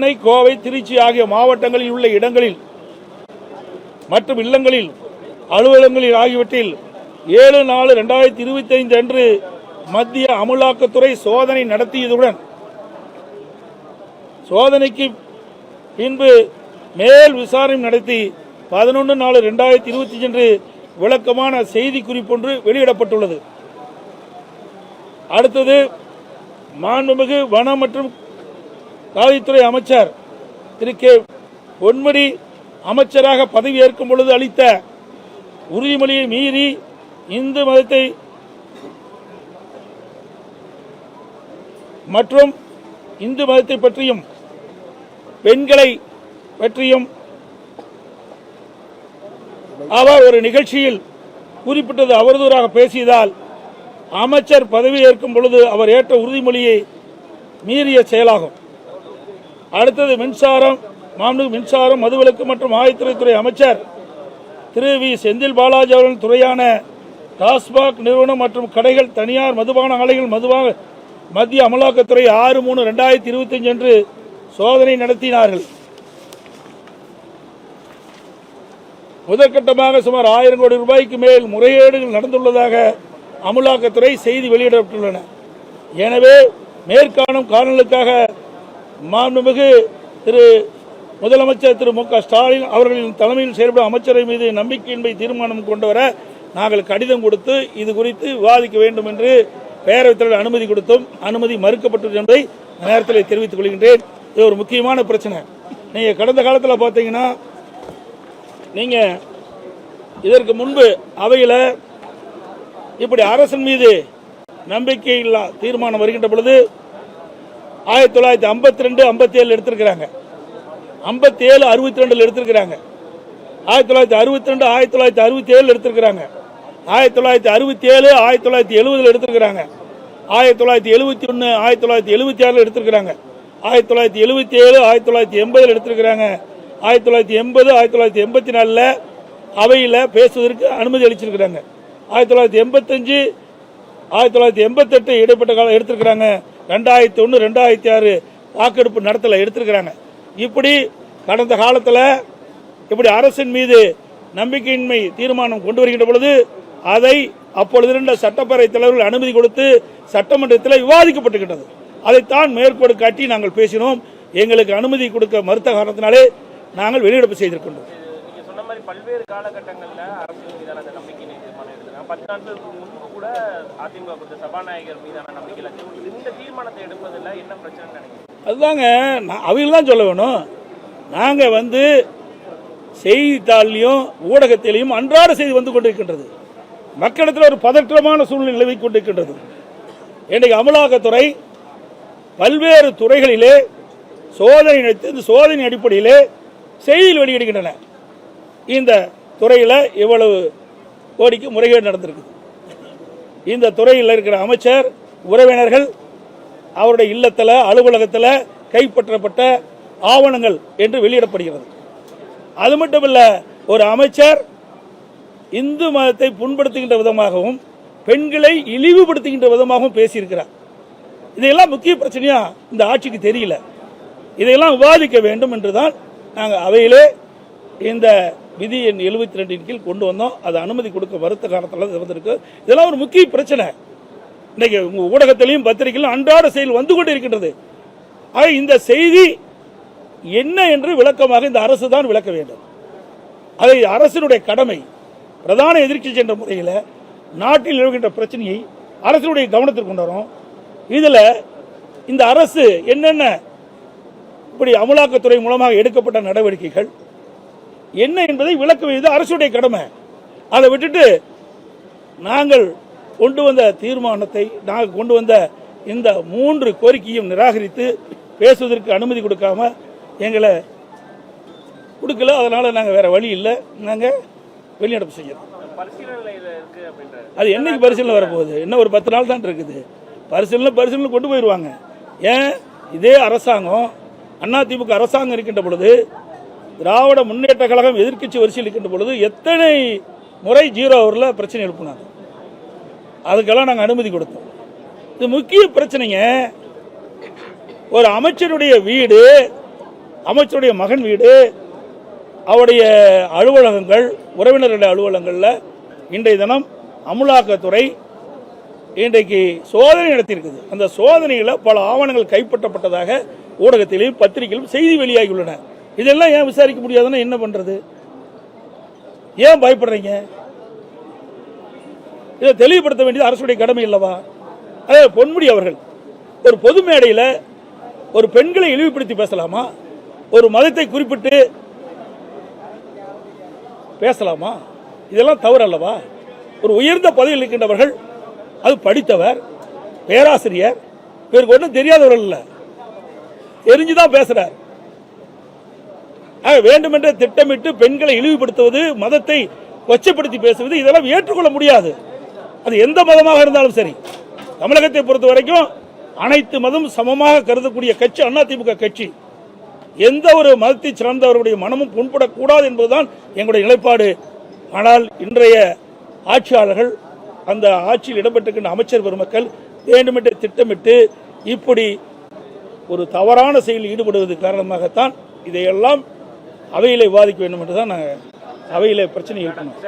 சென்னை கோவை திருச்சி ஆகிய மாவட்டங்களில் உள்ள இடங்களில் மற்றும் இல்லங்களில் அலுவலகங்களில் ஆகியவற்றில் ஏழு நாலு ரெண்டாயிரத்தி இருபத்தி ஐந்து அன்று மத்திய அமலாக்கத்துறை சோதனை நடத்தியதுடன் சோதனைக்கு பின்பு மேல் விசாரணை நடத்தி பதினொன்று நாலு ரெண்டாயிரத்தி இருபத்தி அன்று விளக்கமான செய்தி குறிப்பொன்று வெளியிடப்பட்டுள்ளது. அடுத்தது மாண்புமிகு வனம் மற்றும் காவல்துறை அமைச்சர் திரு கே பொன்முடி அமைச்சராக பதவியேற்கும் பொழுது அளித்த உறுதிமொழியை மீறி இந்து மதத்தை மற்றும் இந்து மதத்தை பற்றியும் பெண்களை பற்றியும் அவர் ஒரு நிகழ்ச்சியில் குறிப்பிட்டது அவதூறாக பேசியதால் அமைச்சர் பதவியேற்கும் பொழுது அவர் ஏற்ற உறுதிமொழியை மீறிய செயலாகும். அடுத்தது மின்சாரம் மாநில மின்சாரம் மதுவிலக்கு மற்றும் ஆயத்துறைத்துறை அமைச்சர் திரு வி. செந்தில் பாலாஜி அவர்களின் துறையான டாஸ்மாக் நிறுவனம் மற்றும் கடைகள் தனியார் மதுபான ஆலைகள் மதுவாக மத்திய அமலாக்கத்துறை ஆறு மூணு ரெண்டாயிரத்தி இருபத்தஞ்சு அன்று சோதனை நடத்தினார்கள். முதற்கட்டமாக சுமார் ஆயிரம் கோடி ரூபாய்க்கு மேல் முறைகேடுகள் நடந்துள்ளதாக அமலாக்கத்துறை செய்தி வெளியிடப்பட்டுள்ளன. எனவே மேற்காணும் காரணங்களுக்காக மாண்புமிகு திரு முதலமைச்சர் திரு மு க ஸ்டாலின் அவர்களின் தலைமையில் செயல்படும் அமைச்சரை மீது நம்பிக்கையின்மை தீர்மானம் கொண்டு வர நாங்கள் கடிதம் கொடுத்து இது குறித்து விவாதிக்க வேண்டும் என்று பேரவைத் தலைவர் அனுமதி கொடுத்தும் அனுமதி மறுக்கப்பட்டது என்பதை நேரத்தில் தெரிவித்துக் கொள்கின்றேன். இது ஒரு முக்கியமான பிரச்சனை. நீங்கள் கடந்த காலத்தில் பார்த்தீங்கன்னா நீங்கள் இதற்கு முன்பு அவையில் இப்படி அரசின் மீது நம்பிக்கையில்லா தீர்மானம் வருகின்ற பொழுது ஆயிரத்தி தொள்ளாயிரத்தி ஐம்பத்தி ரெண்டு ஐம்பத்தி ஏழு எடுத்திருக்கிறாங்க ஐம்பத்தி ஏழு அறுபத்தி ரெண்டில் எடுத்திருக்கிறாங்க ஆயிரத்தி தொள்ளாயிரத்தி அறுபத்தி ரெண்டு ஆயிரத்தி தொள்ளாயிரத்தி அறுபத்தி ஏழு எடுத்திருக்கிறாங்க ஆயிரத்தி தொள்ளாயிரத்தி அறுபத்தி ஏழு ஆயிரத்தி தொள்ளாயிரத்தி எழுபதுல எடுத்திருக்கிறாங்க ஆயிரத்தி தொள்ளாயிரத்தி எழுபத்தி ஒன்று ஆயிரத்தி தொள்ளாயிரத்தி எழுபத்தி ஆறில் எடுத்திருக்கிறாங்க ஆயிரத்தி தொள்ளாயிரத்தி எழுபத்தி ஏழு ஆயிரத்தி தொள்ளாயிரத்தி எண்பதில் எடுத்திருக்கிறாங்க ஆயிரத்தி தொள்ளாயிரத்தி எண்பது ஆயிரத்தி தொள்ளாயிரத்தி எண்பத்தி நாலில் அவையில் பேசுவதற்கு அனுமதி அளிச்சிருக்கிறாங்க ஆயிரத்தி தொள்ளாயிரத்தி எண்பத்தஞ்சு ஆயிரத்தி தொள்ளாயிரத்தி எண்பத்தெட்டு இடைப்பட்ட காலம் எடுத்திருக்கிறாங்க ரெண்டாயிரத்தி ஒன்று ரெண்டாயிரத்தி ஆறு வாக்கெடுப்பு நடத்தல எடுத்திருக்கிறாங்க. இப்படி கடந்த காலத்தில் இப்படி அரசின் மீது நம்பிக்கையின்மை தீர்மானம் கொண்டு வருகின்ற பொழுது அதை அப்பொழுது இருந்த சட்டப்பேரவை தலைவர்கள் அனுமதி கொடுத்து சட்டமன்றத்தில் விவாதிக்கப்பட்டுகின்றது அதைத்தான் மேற்கோடு காட்டி நாங்கள் பேசினோம். எங்களுக்கு அனுமதி கொடுக்க மறுத்த காரணத்தினாலே நாங்கள் வெளியிடப்பு செய்திருக்கின்றோம். பல்வேறு காலகட்டங்களில் அரசியல் மீதான அந்த நம்பிக்கை தீர்மானம் எடுத்துருக்காங்க பத்து நாட்களுக்கு முன்பு கூட அதிமுக கொடுத்த சபாநாயகர் மீதான நம்பிக்கையில் இந்த தீர்மானத்தை எடுப்பதில் என்ன பிரச்சனை நினைக்கிறீங்க? அதுதாங்க நான் அவங்க தான் சொல்ல வேணும். நாங்கள் வந்து செய்தித்தாள்லையும் ஊடகத்திலையும் அன்றாட செய்தி வந்து கொண்டிருக்கின்றது. மக்களிடத்தில் ஒரு பதற்றமான சூழ்நிலை நிலவி கொண்டிருக்கின்றது. இன்றைக்கு அமலாக்கத்துறை பல்வேறு துறைகளிலே சோதனை நடத்தி இந்த சோதனை அடிப்படையிலே செய்தியில் வெளியிடுகின்றன. இந்த துறையில் இவ்வளவு கோடிக்கு முறைகேடு நடந்திருக்கு. இந்த துறையில் இருக்கிற அமைச்சர் உறவினர்கள் அவருடைய இல்லத்தில் அலுவலகத்தில் கைப்பற்றப்பட்ட ஆவணங்கள் என்று வெளியிடப்படுகிறது. அது மட்டும் இல்லை ஒரு அமைச்சர் இந்து மதத்தை புண்படுத்துகின்ற விதமாகவும் பெண்களை இழிவுபடுத்துகின்ற விதமாகவும் பேசியிருக்கிறார். இதையெல்லாம் முக்கிய பிரச்சனையா இந்த ஆட்சிக்கு தெரியல. இதையெல்லாம் விவாதிக்க வேண்டும் என்றுதான் நாங்கள் அவையிலே இந்த விதி எண் எழுபத்தி ரெண்டின் கீழ் கொண்டு வந்தோம். அது அனுமதி கொடுக்க மறுத்த காலத்தில் வந்திருக்கு இதெல்லாம் ஒரு முக்கிய பிரச்சனை. இன்னைக்கு உங்கள் ஊடகத்திலையும் பத்திரிகையிலும் அன்றாட செயல் வந்து கொண்டு இருக்கின்றது ஆக இந்த செய்தி என்ன என்று விளக்கமாக இந்த அரசு தான் விளக்க வேண்டும். அதை அரசினுடைய கடமை பிரதான எதிர்க்கட்சி என்ற முறையில் நாட்டில் நிலவுகின்ற பிரச்சனையை அரசினுடைய கவனத்திற்கு கொண்டு வரும். இதில் இந்த அரசு என்னென்ன இப்படி அமலாக்கத்துறை மூலமாக எடுக்கப்பட்ட நடவடிக்கைகள் என்ன என்பதை விளக்க வேண்டியது அரசுடைய கடமை. அதை விட்டுட்டு நாங்கள் கொண்டு வந்த தீர்மானத்தை நாங்கள் கொண்டு வந்த இந்த மூன்று கோரிக்கையும் நிராகரித்து பேசுவதற்கு அனுமதி கொடுக்காம எங்களை கொடுக்கல. அதனால் நாங்கள் வேற வழி இல்லை. நாங்கள் வெளிநடப்பு செய்யறோம். அது என்னைக்கு பரிசீலனை வரப்போகுது? இன்னும் ஒரு பத்து நாள் தான் இருக்குது. பரிசீலனை பரிசீலனை கொண்டு போயிடுவாங்க ஏன்? இதே அரசாங்கம் அதிமுக அரசாங்கம் இருக்கின்ற பொழுது திராவிட முன்னேற்ற கழகம் எதிர்க்கட்சி வரிசையில் இருக்கின்ற பொழுது எத்தனை முறை ஜீரோ அவரில் பிரச்சனை எழுப்பினாங்க. அதுக்கெல்லாம் நாங்கள் அனுமதி கொடுத்தோம். இது முக்கிய பிரச்சனைங்க. ஒரு அமைச்சருடைய வீடு அமைச்சருடைய மகன் வீடு அவருடைய அலுவலகங்கள் உறவினர்களுடைய அலுவலகங்களில் இன்றைய தினம் அமலாக்கத்துறை இன்றைக்கு சோதனை நடத்தியிருக்குது. அந்த சோதனையில் பல ஆவணங்கள் கைப்பற்றப்பட்டதாக ஊடகத்திலும் பத்திரிகையிலும் செய்தி வெளியாகியுள்ளன. இதெல்லாம் ஏன் விசாரிக்க முடியாதுன்னா என்ன பண்றது? ஏன் பயப்படுறீங்க? இதை தெளிவுபடுத்த வேண்டியது அரசுடைய கடமை இல்லவா அதே பொன்முடி அவர்கள் ஒரு பொது மேடையில் ஒரு பெண்களை இழிவுபடுத்தி பேசலாமா? ஒரு மதத்தை குறிப்பிட்டு பேசலாமா? இதெல்லாம் தவறு அல்லவா? ஒரு உயர்ந்த பதவியில் இருக்கின்றவர்கள் அது படித்தவர் பேராசிரியர் இவருக்கு ஒன்றும் தெரியாதவர்கள் இல்லை. தெரிஞ்சுதான் பேசுறார். வேண்டுமென்றே திட்டமிட்டு பெண்களை இழிவுபடுத்துவது மதத்தை கொச்சப்படுத்தி பேசுவது இதெல்லாம் ஏற்றுக்கொள்ள முடியாது. அது எந்த மதமாக இருந்தாலும் சரி. தமிழகத்தை பொறுத்த வரைக்கும் அனைத்து மதம் சமமாக கருதக்கூடிய கட்சி அதிமுக கட்சி. எந்த ஒரு மதத்தை சார்ந்தவருடைய மனமும் புண்படக்கூடாது என்பதுதான் எங்களுடைய நிலைப்பாடு. ஆனால் இன்றைய ஆட்சியாளர்கள் அந்த ஆட்சியில் இடம்பெற்றிருக்கின்ற அமைச்சர் பெருமக்கள் வேண்டுமென்றே திட்டமிட்டு இப்படி ஒரு தவறான செயலில் ஈடுபடுவது காரணமாகத்தான் இதையெல்லாம் அவையிலே விவாதிக்க வேண்டும் என்று தான் நாங்கள் அவையில் பிரச்சனை இருக்கணும்